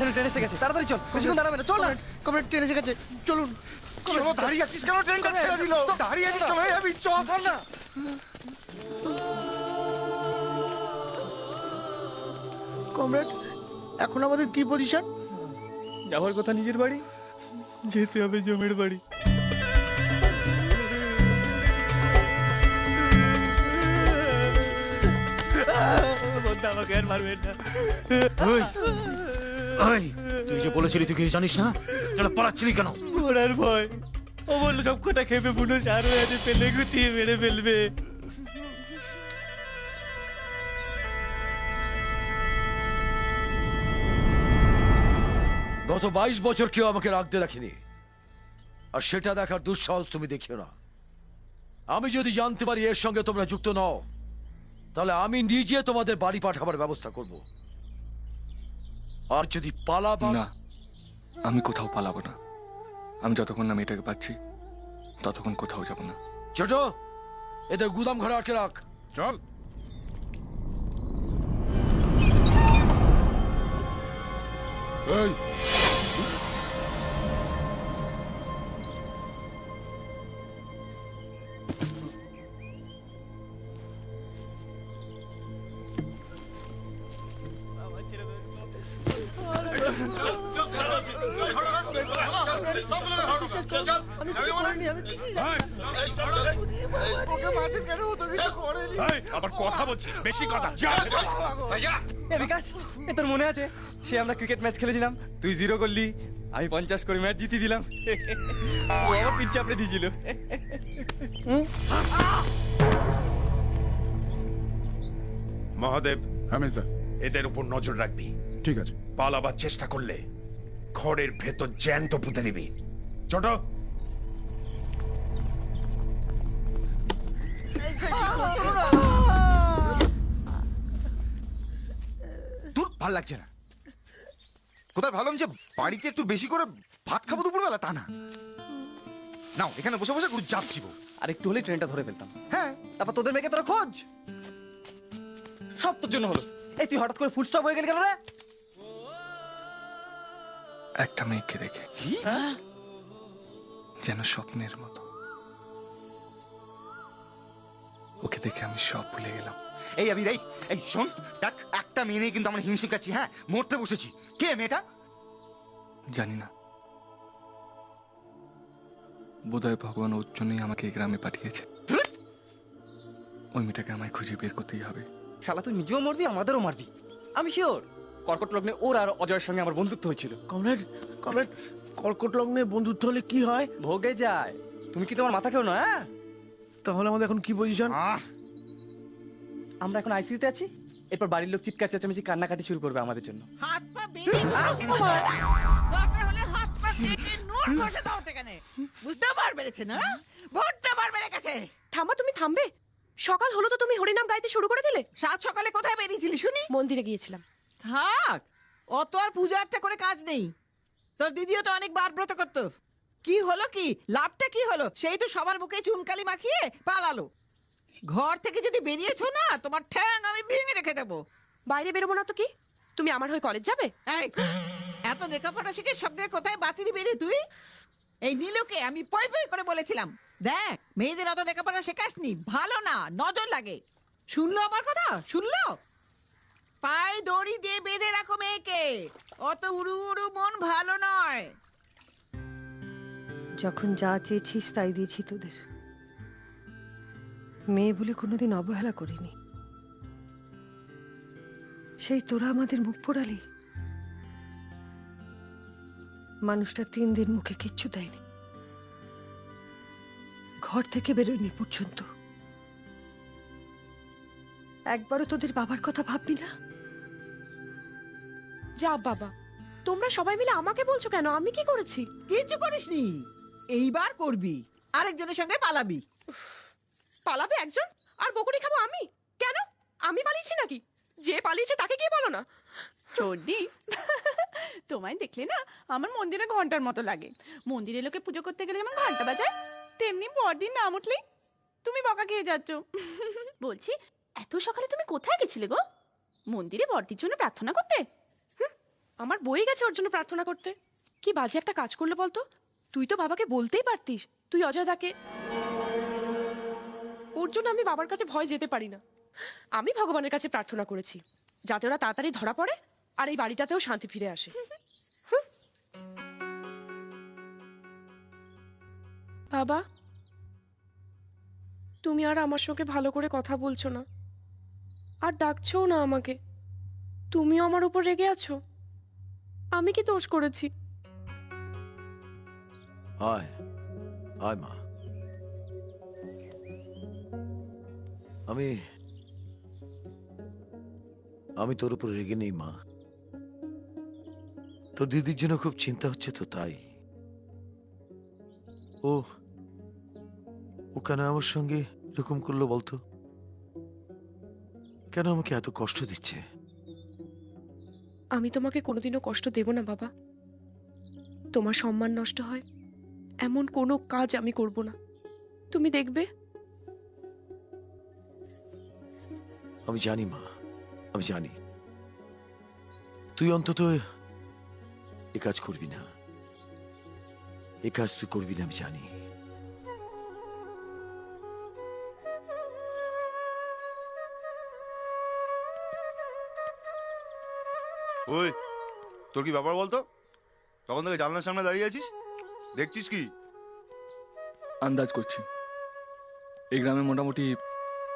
স্টেশনে ট্রেন এসে গেছে। তাড়াতাড়ি চল বেশিক্ষণ দাঁড়াবে না চল না। কমরেড ট্রেন এসে গেছে। চলুন চলো দাঁড়িয়ে আছিস কেন? ট্রেনটা ছেড়ে দিল। দাঁড়িয়ে আছিস কেন? আমি চল। চল না। কমরেড এখন আমাদের কি পজিশন যাওয়ার কথা নিজের বাড়ি? যেতে হবে জমির বাড়ি। আমাকে আর মারবেন না। তুই যে বলেছিলি তুই কিছু জানিস না? পালাচ্ছিলি কেন? ঘোড়ার ভয়। ও বলল সব কটা খেপে বুনো সার হয়ে আছে পেলে গুতিয়ে মেরে ফেলবে। গত বাইশ বছর কেউ আমাকে রাখতে রাখিনি আর সেটা দেখার দুঃসাহস তুমি দেখিও না। আমি যদি জানতে পারি এর সঙ্গে তোমরা যুক্ত নও তাহলে আমি নিজে তোমাদের বাড়ি পাঠাবার ব্যবস্থা করব। আর যদি পালাবা না আমি কোথাও পালাবো না। আমি যতক্ষণ না মেয়েটাকে পাচ্ছি ততক্ষণ কোথাও যাব না। ছোট এদের গুদাম ঘরে আটকে রাখ। চল। এই। আমি কিছু করিনি, আমি কিছুই জানি ওকে মাছের কেন হতো? কিছু করেনি। আবার কথা বলছিস বেশি কথা। যা। এ বিকাশ এ তোর মনে আছে? সে আমরা ক্রিকেট ম্যাচ খেলেছিলাম। তুই জিরো করলি। আমি পঞ্চাশ করে ম্যাচ জিতে দিলাম। ও আমার পিচ চাপড়ে দিয়েছিল। মহাদেব হ্যাঁ স্যার এদের উপর নজর রাখবি। ঠিক আছে। পালাবার চেষ্টা করলে ঘরের ভেতর জ্যান্ত পুঁতে দিবি। ছোট। ভালো লাগছে না। কোথায় ভাবলাম যে বাড়িতে একটু বেশি করে ভাত খাব দুপুরবেলা? তা না। নাও এখানে বসে বসে চাপ চিবো আর একটু হলে ট্রেনটা ধরে ফেলতাম। হ্যাঁ। তারপর তোদের মেয়েকে তোরা খোঁজ। সব তোর জন্য হলো। এই তুই হঠাৎ করে ফুল স্টপ হয়ে গেলি কেন রে? একটা মেয়েকে দেখে। যেন স্বপ্নের মতো। ওকে দেখে আমি সব ভুলে গেলাম। এই আবির এই এই শোন দেখ একটা মেয়ে নিয়ে কিন্তু আমরা হিমশিম খাচ্ছি হ্যাঁ? মরতে বসেছি। কে মেয়েটা? জানি না। বোধহয় ভগবান ওর জন্যই আমাকে এই গ্রামে পাঠিয়েছে! ওই মেয়েটাকে আমায় খুঁজে বের করতেই হবে। শালা তুই নিজেও মরবি আমাদেরও মারবি? আমি শিওর। কর্কট লগ্নে ওর আর অজয়ের সঙ্গে আমার বন্ধুত্ব হয়েছিল। কমরেড কমরেড কর্কট লগ্নে বন্ধুত্ব হলে কি হয়? ভোগে যায়। তুমি কি তোমার মাথা কেউ না হ্যাঁ? তাহলে আমাদের এখন কি পজিশন আহ আমরা এখন আইসিইউতে আছি। এরপর বাড়ির লোক চিৎকার চেঁচামেচি কান্নাকাটি শুরু করবে আমাদের জন্য। হাত পা বেঁধে ঘষে দাও। দরকার হলে হাত পা কেটে নুন ঘষে দাও সেখানে বুঝতে বার বেড়েছে না? ভোটটা বার বেড়ে গেছে। থামা তুমি থামবে। সকাল হলো তো তুমি হরিনাম গাইতে শুরু করে দিলে? সাত সকালে কোথায় বেরিয়েছিলি শুনি? মন্দিরে গিয়েছিলাম। থাক অত আর পূজা আর্চা করে কাজ নেই। তোর দিদিও তো অনেক বার ব্রত করতো। কি হলো কি? লাভটা কি হলো? সেই তো সবার মুখে চুনকালি মাখিয়ে পালালো। ঘর থেকে যদি বেরিয়েছো না তোমার ঠ্যাং আমি ভেঙে রেখে দেবো। বাইরে বেরোবো না তো কি? তুমি আমার হয়ে কলেজ যাবে? এই, এত লেখাপড়া শিখে সঙ্গে কোথায় বাতিলি বেরিয়ে তুই? এই নীলুকে আমি পয় পয় করে বলেছিলাম দেখ মেয়েদের অত লেখাপড়া শেখাসনি ভালো না নজর লাগে। শুনলো আমার কথা? শুনলো? পায়ে দড়ি দিয়ে বেঁধে রাখো মেয়েকে অত উড়ু উড়ু মন ভালো নয়। যখন যা চেয়েছিস তাই দিয়েছি তোদের। মেয়ে বলে কোনোদিন অবহেলা করিনি। সেই তোরা আমাদের মুখ পোড়ালি? মানুষটা তিন দিন মুখে কিচ্ছু দেয়নি। ঘর থেকে বেরোয়নি পর্যন্ত। একবারও তোদের বাবার কথা ভাববি না? যা বাবা তোমরা সবাই মিলে আমাকে বলছো কেন? আমি কি করেছি? কিচ্ছু করিসনি। এইবার করবি। আরেকজনের সঙ্গে পালাবি। পালাবে একজন? আর বকুনি খাব আমি? কেন? আমি পালিয়েছি নাকি? যে পালিয়েছে তাকে কি বলো না চন্ডি তোমায় দেখলে না আমার মন্দিরে ঘণ্টার মতো লাগে। মন্দিরে লোকে পুজো করতে গেলে যেমন ঘণ্টা বাজায় তেমনি পরদিন নাম উঠলেই তুমি বকা খেয়ে যাচ্ছ। বলছি এত সকালে তুমি কোথায় গেছিলে গো? মন্দিরে বর্দির জন্য প্রার্থনা করতে? আমার বই গেছে ওর জন্য প্রার্থনা করতে। কি বাজে একটা কাজ করল বলতো? তুই তো বাবাকে বলতেই পারতিস। তুই অজয় তাকে ওর জন্য আমি বাবার কাছে ভয় যেতে পারি না। আমি ভগবানের কাছে প্রার্থনা করেছি, যাতে ওরা তাড়াতাড়ি ধরা পড়ে আর এই বাড়িটাতেও শান্তি ফিরে আসে। বাবা, তুমি আর আমার সঙ্গে ভালো করে কথা বলছো না। আর ডাকছোও না আমাকে। তুমিও আমার উপর রেগে আছো। আমি কি দোষ করেছি? আয় আয় মা। আমি আমি তোর উপর রেগে নেই, মা। তোর দিদির জন্য খুব চিন্তা হচ্ছে তো, তাই। ও ও কেন আমার সঙ্গে এরকম করল বলতো? কেন আমাকে এত কষ্ট দিচ্ছে? আমি তোমাকে কোনোদিনও কষ্ট দেব না, বাবা। তোমার সম্মান নষ্ট হয়। এমন কোনো কাজ আমি করব না। তুমি দেখবে আমি জানি মা। আমি জানি। তুই অন্তত এ কাজ করবি না। এ কাজ তুই করবি না আমি জানি। ওই তোর কি ব্যাপার বলতো? তখন থেকে জানলার সামনে দাঁড়িয়ে আছিস? দেখছিস কি? আন্দাজ করছি। এই গ্রামে মোটামুটি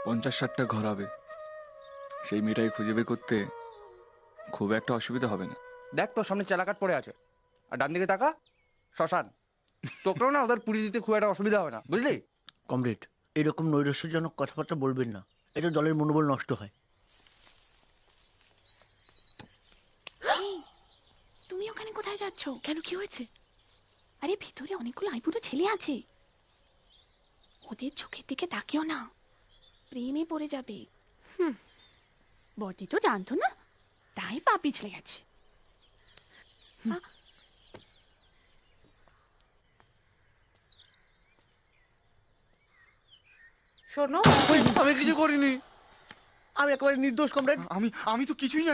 পঞ্চাশ ষাটটা ঘর হবে। সেই মেয়েটাকে খুঁজে বের করতে খুব একটা অসুবিধা হবে না। দেখ তোর সামনে চালাকাট পড়ে আছে। আর ডান দিকে তাকা শ্মশান। তোকেও না ওদের পুরী দিতে খুব একটা অসুবিধা হবে না বুঝলি? কমরেড এরকম নৈরাশ্যজনক কথাবার্তা বলবেন না। এতে দলের মনোবল নষ্ট হয়। তুমি ওখানে কোথায় যাচ্ছ? কেন কি হয়েছে? আরে ভিতরে অনেকগুলো আইবুড়ো ছেলে আছে। ওদের চোখের দিকে তাকিও না। প্রেমে পড়ে যাবে। হুম। বর্দি তো জানতো না? তাই পা পিছলে গেছে। শোনো আমি কিছু করিনি। আমি একেবারে নির্দোষ কমরেড। আমি আমি তো কিছুই জানি